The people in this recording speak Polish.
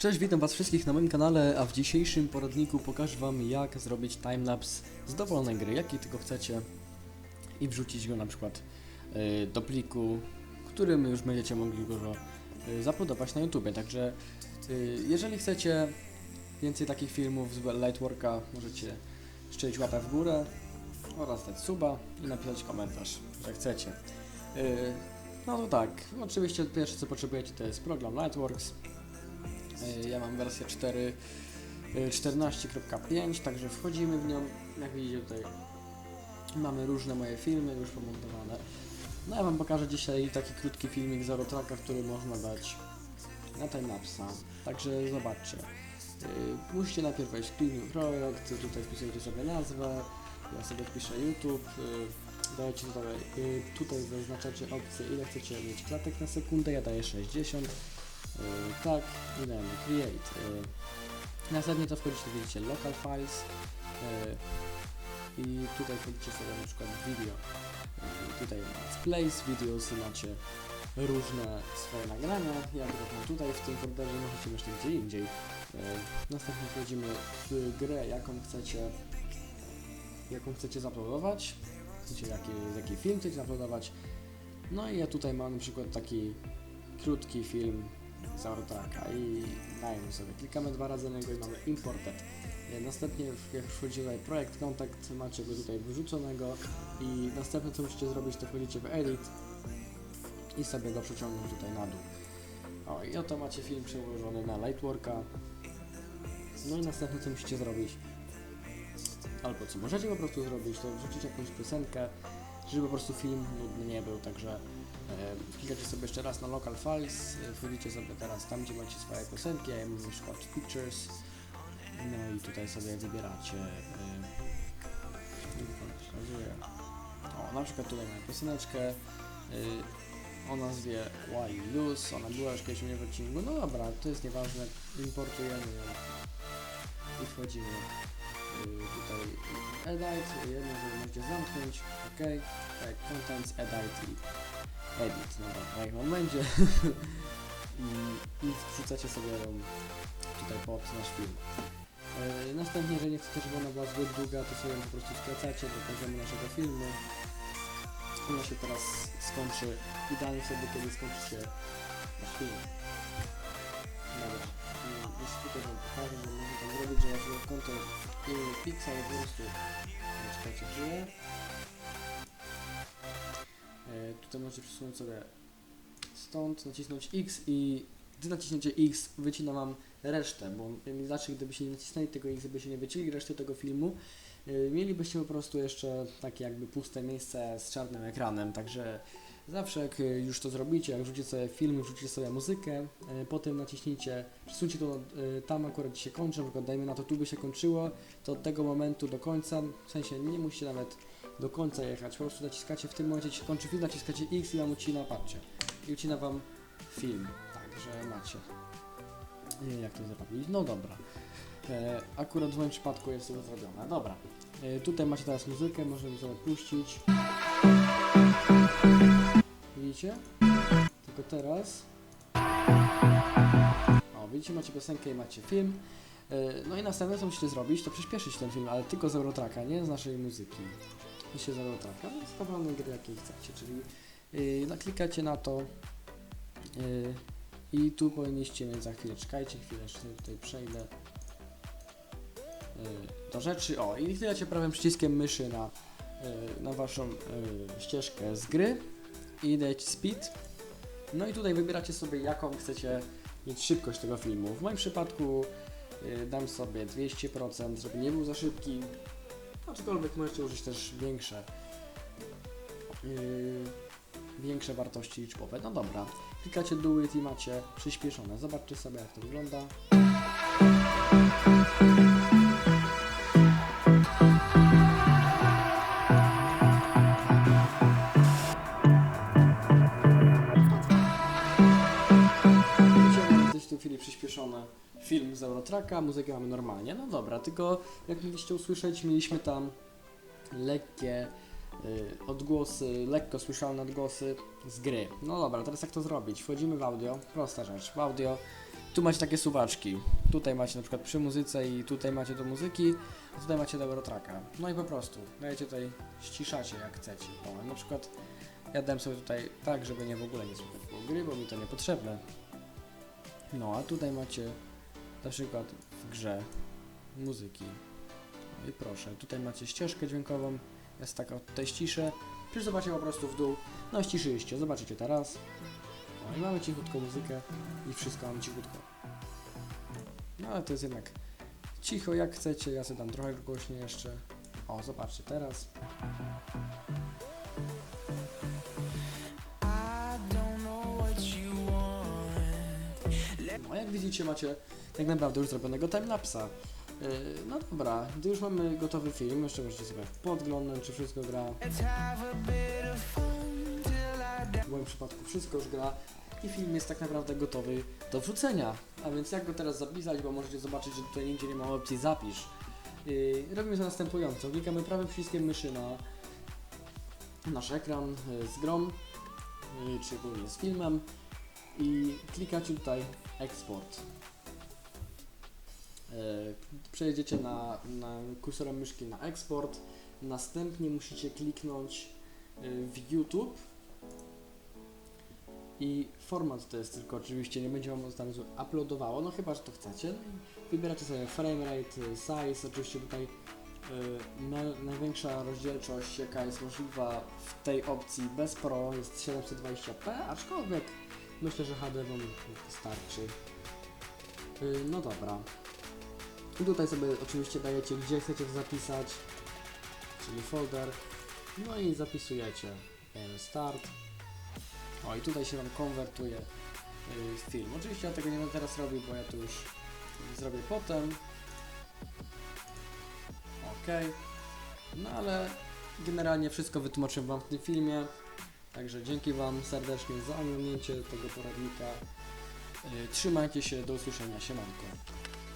Cześć, witam was wszystkich na moim kanale, a w dzisiejszym poradniku pokażę wam jak zrobić timelapse z dowolnej gry, jakiej tylko chcecie i wrzucić go na przykład y, do pliku, którym już będziecie mogli go y, zaplodować na YouTube. Także y, jeżeli chcecie więcej takich filmów z Lightworka, możecie strzelić łapę w górę oraz dać suba i napisać komentarz, że chcecie. No to tak, oczywiście pierwsze co potrzebujecie to jest program Lightworks. Y, Ja mam wersję 4, y, 14.5, także wchodzimy w nią. Jak widzicie tutaj mamy różne moje filmy już pomontowane. No ja Wam pokażę dzisiaj taki krótki filmik z Eurotracka, który można dać na timelapsa. Także zobaczcie. Y, Musicie najpierw wejść w Projekt, tutaj wpisujecie sobie nazwę, ja sobie wpiszę YouTube, y, dajecie tutaj, y, tutaj zaznaczacie opcję ile chcecie mieć klatek na sekundę, ja daję 60, y, tak i dajemy Create. y. Następnie to wchodzicie, widzicie Local Files y, i tutaj wchodzicie sobie na przykład video. Tutaj Place, Videos i macie różne swoje nagrania, ja mam tutaj w tym folderze, możecie mieć gdzie indziej. Następnie wchodzimy w grę, jaką chcecie jaką chcecie zaplodować, chcecie jaki, jaki film chcecie zaplodować. No i ja tutaj mam na przykład taki krótki film z Eurotracka i dajemy sobie, klikamy dwa razy na niego i mamy imported. E, Następnie jak wchodzicie tutaj projekt kontakt, macie go tutaj wyrzuconego i następne co musicie zrobić to wchodzicie w edit i sobie go przeciągnąć tutaj na dół. O i oto macie film przełożony na Lightworka. No i następne co musicie zrobić albo co możecie po prostu zrobić, to wrzucić jakąś piosenkę, żeby po prostu film nudny nie był, także e, klikacie sobie jeszcze raz na local files, e, wchodzicie sobie teraz tam, gdzie macie swoje piosenki, ja mam na przykład pictures, no i tutaj sobie wybieracie, nie o, na przykład tutaj mam pioseneczkę, e, o nazwie Why You Lose, ona była już kiedyś u mnie w odcinku, no dobra, to jest nieważne, importujemy ją i wchodzimy tutaj edit, jedno, żeby możecie zamknąć, ok, tak, contents, edit i edit, no dobra, jak wam będzie i, i wrzucacie sobie tutaj pod nasz film. E, następnie, jeżeli nie chcecie, żeby ona była zbyt długa, to sobie po prostu skracacie do poziomu naszego filmu. Ona się teraz skończy, idealnie wtedy, kiedy skończy się nasz film. Dobra, i już tutaj wam pokażę, że można tam zrobić, że sobie konto y, Pixel po prostu czekajcie chwilę. E, tutaj możecie przesunąć sobie stąd, nacisnąć X i gdy naciśniecie X wycina wam resztę, bo inaczej gdybyście nie nacisnęli tego X, gdybyście nie wycięli reszty tego filmu, y, mielibyście po prostu jeszcze takie jakby puste miejsce z czarnym ekranem, także Zawsze jak y, już to zrobicie, jak wrzucicie sobie film, wrzucicie sobie muzykę, y, potem naciśnijcie, przesuńcie to y, tam akurat się kończy, na przykład dajmy na to tu by się kończyło, to od tego momentu do końca, w sensie nie musicie nawet do końca jechać, po prostu naciskacie w tym momencie, się kończy film, naciskacie X i wam ucina, patrzcie, i ucina wam film, także macie. Nie, jak to zrobić? No dobra. E, akurat w moim przypadku jest to zrobione. Dobra. E, tutaj macie teraz muzykę, możemy sobie puścić. Widzicie? Tylko teraz. O, widzicie, macie piosenkę i macie film. E, No i następne, co musicie zrobić, to przyspieszyć ten film, ale tylko z Eurotracka, nie z naszej muzyki. Musicie z Eurotracka, no z dowolnej gry, jakiej chcecie, czyli yy, naklikacie na to yy, i tu powinniście mieć za chwilę, czekajcie chwilę, jeszcze tutaj przejdę yy, do rzeczy. O, i klikacie prawym przyciskiem myszy na, yy, na waszą yy, ścieżkę z gry i dajecie speed. No i tutaj wybieracie sobie jaką chcecie mieć szybkość tego filmu. W moim przypadku y, dam sobie 200%, żeby nie był za szybki. Aczkolwiek możecie użyć też większe y, większe wartości liczbowe. No dobra, klikacie do it i macie przyspieszone. Zobaczcie sobie jak to wygląda. Eurotracka, muzykę mamy normalnie. No dobra, tylko jak mieliście usłyszeć, mieliśmy tam lekkie y, odgłosy, lekko słyszalne odgłosy z gry. No dobra, teraz jak to zrobić? Wchodzimy w audio, prosta rzecz. W audio tu macie takie suwaczki. Tutaj macie na przykład przy muzyce i tutaj macie do muzyki, a tutaj macie do Eurotracka. No i po prostu, dajecie tutaj, ściszacie jak chcecie. O, na przykład ja dam sobie tutaj tak, żeby nie w ogóle nie słychać było gry, bo mi to niepotrzebne. No, a tutaj macie na przykład w grze muzyki. No i proszę, tutaj macie ścieżkę dźwiękową, jest taka, tutaj ściszę, przesuwacie po prostu w dół, no ściszyliście, zobaczycie teraz. No i mamy cichutką muzykę i wszystko mamy cichutko. No ale to jest jednak cicho jak chcecie, ja sobie dam trochę głośniej jeszcze. O, zobaczcie teraz. Jak widzicie macie tak naprawdę już zrobionego timelapsa. Yy, no dobra, gdy już mamy gotowy film, jeszcze możecie sobie podglądać, czy wszystko gra. W moim przypadku wszystko już gra i film jest tak naprawdę gotowy do wrzucenia. A więc jak go teraz zapisać, bo możecie zobaczyć, że tutaj nigdzie nie ma opcji zapisz. Yy, robimy to następująco. Klikamy prawym przyciskiem myszy na nasz ekran yy, z yy, czy ogólnie z filmem i klikacie tutaj eksport. Yy, Przejdziecie na, na kursorem myszki na eksport, następnie musicie kliknąć yy, w YouTube i format to jest tylko oczywiście, nie będzie Wam tam uploadowało, no chyba, że to chcecie. No wybieracie sobie framerate, size, oczywiście tutaj y, na, największa rozdzielczość jaka jest możliwa w tej opcji bez Pro jest 720p, aczkolwiek myślę, że HD Wam wystarczy. Y, no dobra. I tutaj sobie oczywiście dajecie gdzie chcecie to zapisać, czyli folder, no i zapisujecie. Dajemy start. O i tutaj się nam konwertuje y, film. Oczywiście ja tego nie będę teraz robił, bo ja to już zrobię potem. Ok. No ale generalnie wszystko wytłumaczyłem Wam w tym filmie. Także dzięki Wam serdecznie za oglądnięcie tego poradnika. Y, Trzymajcie się, do usłyszenia, siemanko.